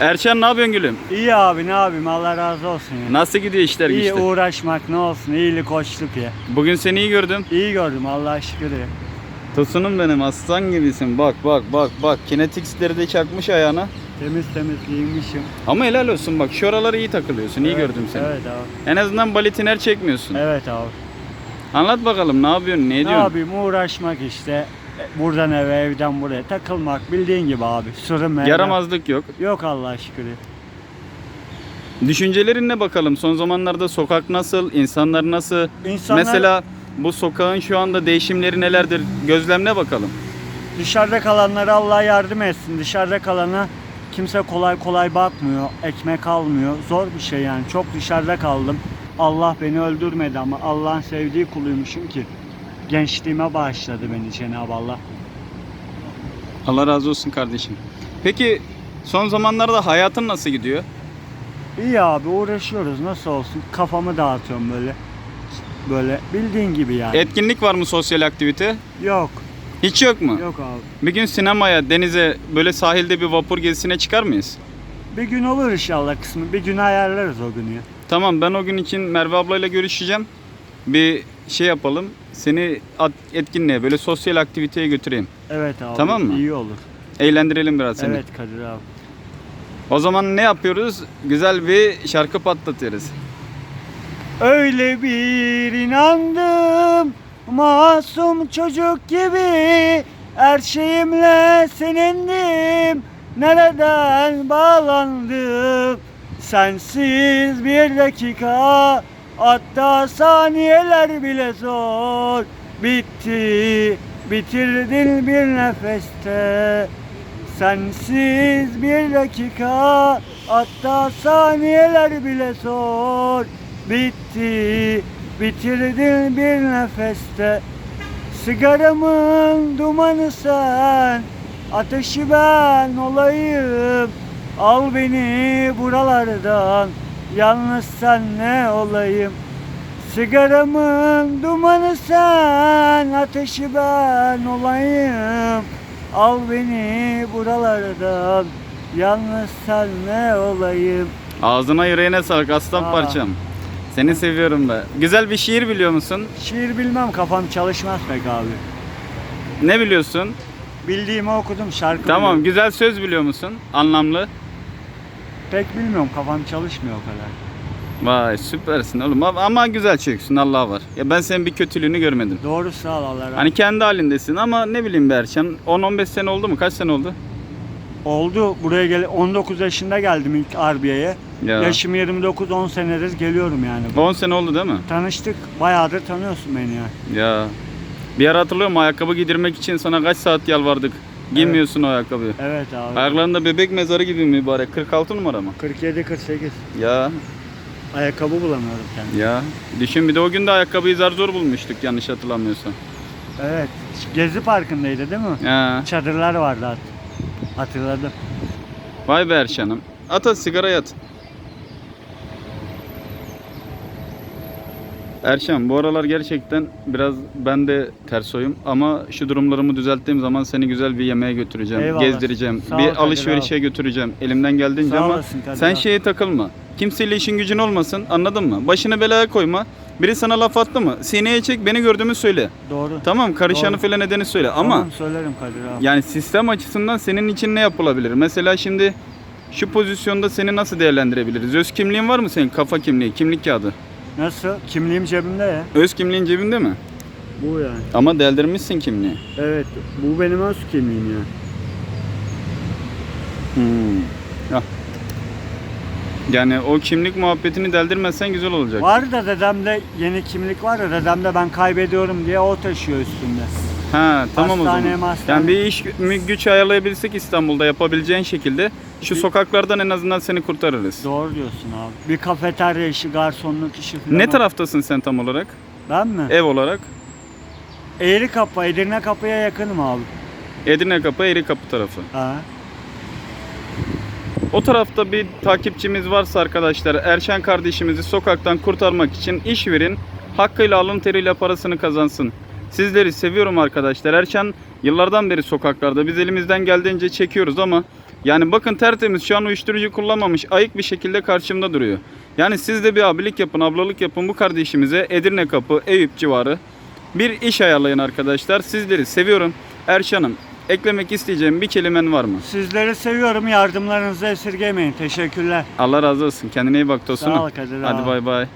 Erşen ne yapıyorsun gülüm? İyi abi ne yapayım Allah razı olsun ya. Nasıl gidiyor işler İyi güçler? uğraşmak ne olsun iyilik hoşluk ya. Bugün seni iyi gördüm. İyi gördüm Allah'a şükür ya. Tosunum benim aslan gibisin. Bak bak bak bak. Kinetiksleri de çakmış ayağına. Temiz temiz giyinmişim. Ama helal olsun bak şu araları iyi takılıyorsun. iyi Evet, gördüm seni. Evet abi. En azından balitiner çekmiyorsun. Evet abi. Anlat bakalım ne yapıyorsun? Ne Ne ediyorsun? yapayım uğraşmak işte. Buradan eve evden buraya takılmak bildiğin gibi abi. Evden. Yaramazlık yok. Yok Allah'a şükür. ya. Düşüncelerin ne bakalım? Son zamanlarda sokak nasıl? insanlar nasıl? İnsanlar Mesela bu sokağın şu anda değişimleri nelerdir? Gözlemle bakalım. dışarıda kalanlara Allah yardım etsin. Dışarıda kalana kimse kolay kolay bakmıyor. Ekmek almıyor. Zor bir şey yani. Çok dışarıda kaldım. Allah beni öldürmedi ama Allah'ın sevdiği kuluymuşum ki. Gençliğime bağışladı beni Cenab-ı Allah. Allah razı olsun kardeşim. Peki son zamanlarda hayatın nasıl gidiyor? İyi abi uğraşıyoruz nasıl olsun. Kafamı dağıtıyorum böyle. Böyle bildiğin gibi yani. Etkinlik var mı sosyal aktivite? Yok. Hiç yok mu? Yok abi. Bir gün sinemaya, denize, böyle sahilde bir vapur gezisine çıkar mıyız? Bir gün olur inşallah kısmı. Bir gün ayarlarız o günü. Tamam ben o gün için Merve ablayla görüşeceğim. Bir şey yapalım. Seni at- etkinliğe böyle sosyal aktiviteye götüreyim. Evet abi. Tamam mı? İyi olur. Eğlendirelim biraz seni. Evet Kadir abi. O zaman ne yapıyoruz? Güzel bir şarkı patlatıyoruz. Öyle bir inandım masum çocuk gibi her şeyimle senindim nereden bağlandım sensiz bir dakika hatta saniyeler bile zor. Bitti bitirdin bir nefeste. Sensiz bir dakika. Hatta saniyeler bile zor. Bitti bitirdin bir nefeste. Sigaramın dumanı sen. Ateşi ben olayım. Al beni buralardan yalnız sen ne olayım Sigaramın dumanı sen, ateşi ben olayım. Al beni buralardan, yalnız sen ne olayım. Ağzına yüreğine sağlık aslan Aa. parçam. Seni seviyorum be. Güzel bir şiir biliyor musun? Şiir bilmem kafam çalışmaz pek abi. Ne biliyorsun? Bildiğimi okudum şarkı Tamam, biliyorum. güzel söz biliyor musun? Anlamlı. Pek bilmiyorum kafam çalışmıyor o kadar. Vay süpersin oğlum ama ama güzel çocuksun Allah var. Ya ben senin bir kötülüğünü görmedim. Doğru sağ ol Allah razı. Hani kendi halindesin ama ne bileyim Berçem 10-15 sene oldu mu? Kaç sene oldu? Oldu buraya gel 19 yaşında geldim ilk Harbiye'ye. Ya. Yaşım 29 10 senedir geliyorum yani. 10 sene oldu değil mi? Tanıştık bayağıdır tanıyorsun beni ya. Ya. Bir ara hatırlıyorum ayakkabı giydirmek için sana kaç saat yalvardık. Giymiyorsun o ayakkabıyı. Evet abi. Ayaklarında bebek mezarı gibi mübarek. 46 numara mı? 47 48. Ya Ayakkabı bulamıyorum kendime. ya. Düşün bir de o gün de ayakkabıyı zar zor bulmuştuk yanlış hatırlamıyorsam. Evet. Gezi Parkı'ndaydı değil mi? Ya. Çadırlar vardı hat. Hatırladım. Vay be Erşan'ım. At at Erşan bu aralar gerçekten biraz ben de ters oyum ama şu durumlarımı düzelttiğim zaman seni güzel bir yemeğe götüreceğim, Eyvallah. gezdireceğim, Sağ ol bir Kadir alışverişe götüreceğim elimden geldiğince Sağ ama olasın Kadir sen abi. şeye takılma. Kimseyle işin gücün olmasın anladın mı? Başını belaya koyma. Biri sana laf attı mı? Sineye çek beni gördüğümü söyle. Doğru. Tamam karışanı Doğru. falan edeni söyle ama Tamam, söylerim Kadir abi. yani sistem açısından senin için ne yapılabilir? Mesela şimdi şu pozisyonda seni nasıl değerlendirebiliriz? Öz kimliğin var mı senin? Kafa kimliği, kimlik kağıdı. Nasıl? Kimliğim cebimde ya. Öz kimliğin cebinde mi? Bu yani. Ama deldirmişsin kimliği. Evet. Bu benim öz kimliğim ya. Hmm. Ah. Yani o kimlik muhabbetini deldirmezsen güzel olacak. Var da dedemde yeni kimlik var da dedemde ben kaybediyorum diye o taşıyor üstünde. Ha tamam o Hastane, zaman. hastane. Yani bir iş güç ayarlayabilsek İstanbul'da yapabileceğin şekilde şu Bir- sokaklardan en azından seni kurtarırız. Doğru diyorsun abi. Bir kafeterya işi, garsonluk işi falan. Ne taraftasın sen tam olarak? Ben mi? Ev olarak? Eğri kapı, Edirne kapıya yakınım abi. Edirne Kapı, Eğri Kapı tarafı. Ha. O tarafta bir takipçimiz varsa arkadaşlar Erşen kardeşimizi sokaktan kurtarmak için iş verin. Hakkıyla alın teriyle parasını kazansın. Sizleri seviyorum arkadaşlar. Erşen yıllardan beri sokaklarda. Biz elimizden geldiğince çekiyoruz ama Yani bakın tertemiz şu an uyuşturucu kullanmamış ayık bir şekilde karşımda duruyor. Yani siz de bir abilik yapın, ablalık yapın bu kardeşimize Edirne Kapı, Eyüp civarı bir iş ayarlayın arkadaşlar. Sizleri seviyorum. Erşan'ım eklemek isteyeceğim bir kelimen var mı? Sizleri seviyorum. Yardımlarınızı esirgemeyin. Teşekkürler. Allah razı olsun. Kendine iyi bak Tosun'um. Sağ ol Kadir Hadi bay bay.